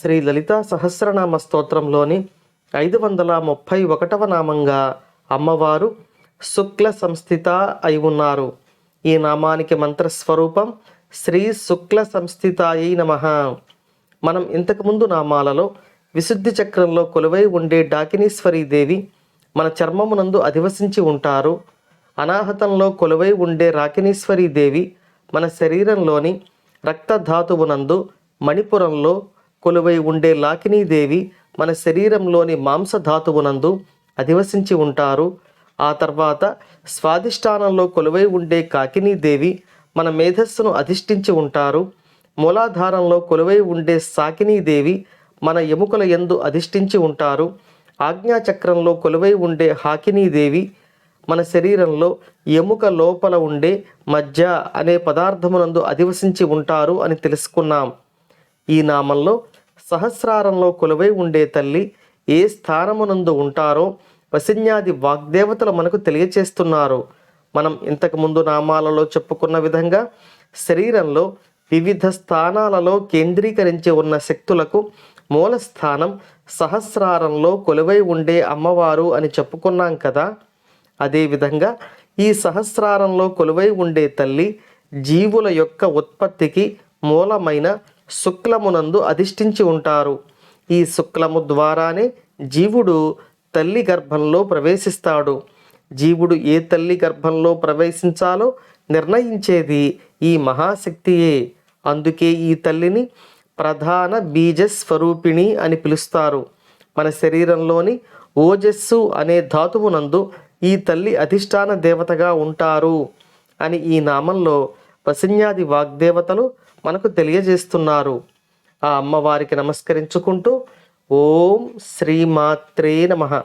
శ్రీ లలిత సహస్రనామ స్తోత్రంలోని ఐదు వందల ముప్పై ఒకటవ నామంగా అమ్మవారు శుక్ల సంస్థిత అయి ఉన్నారు. ఈ నామానికి మంత్రస్వరూపం శ్రీ శుక్ల సంస్థితాయి నమ. మనం ఇంతకుముందు నామాలలో విశుద్ధి చక్రంలో కొలువై ఉండే డాకినీశ్వరీ దేవి మన చర్మమునందు అధివసించి ఉంటారు. అనాహతంలో కొలువై ఉండే రాకినీశ్వరీ దేవి మన శరీరంలోని రక్తధాతువునందు మణిపురంలో కొలువై ఉండే లాకినీదేవి మన శరీరంలోని మాంసధాతువునందు అధివసించి ఉంటారు. ఆ తర్వాత స్వాధిష్టానంలో కొలువై ఉండే కాకినీదేవి మన మేధస్సును అధిష్ఠించి ఉంటారు. మూలాధారంలో కొలువై ఉండే సాకినీదేవి మన ఎముకల యందు అధిష్ఠించి ఉంటారు. ఆజ్ఞాచక్రంలో కొలువై ఉండే హాకినీదేవి మన శరీరంలో ఎముక లోపల ఉండే మజ్జ అనే పదార్థమునందు అధివసించి ఉంటారు అని తెలుసుకున్నాం. ఈ నామంలో సహస్రారంలో కొలువై ఉండే తల్లి ఏ స్థానమునందు ఉంటారో వసిన్యాది వాగ్దేవతలు మనకు తెలియచేస్తున్నారు. మనం ఇంతకు ముందు నామాలలో చెప్పుకున్న విధంగా శరీరంలో వివిధ స్థానాలలో కేంద్రీకరించి ఉన్న శక్తులకు మూల స్థానం సహస్రారంలో కొలువై ఉండే అమ్మవారు అని చెప్పుకున్నాం కదా. అదేవిధంగా ఈ సహస్రారంలో కొలువై ఉండే తల్లి జీవుల యొక్క ఉత్పత్తికి మూలమైన శుక్లమునందు అధిష్ఠించి ఉంటారు. ఈ శుక్లము ద్వారానే జీవుడు తల్లి గర్భంలో ప్రవేశిస్తాడు. జీవుడు ఏ తల్లి గర్భంలో ప్రవేశించాలో నిర్ణయించేది ఈ మహాశక్తియే. అందుకే ఈ తల్లిని ప్రధాన బీజ స్వరూపిణి అని పిలుస్తారు. మన శరీరంలోని ఓజస్సు అనే ధాతువునందు ఈ తల్లి అధిష్టాన దేవతగా ఉంటారు అని ఈ నామంలో పసిన్యాది వాగ్దేవతలు మనకు తెలియజేస్తున్నారు. ఆ అమ్మవారికి నమస్కరించుకుంటూ ఓం శ్రీమాత్రే నమః.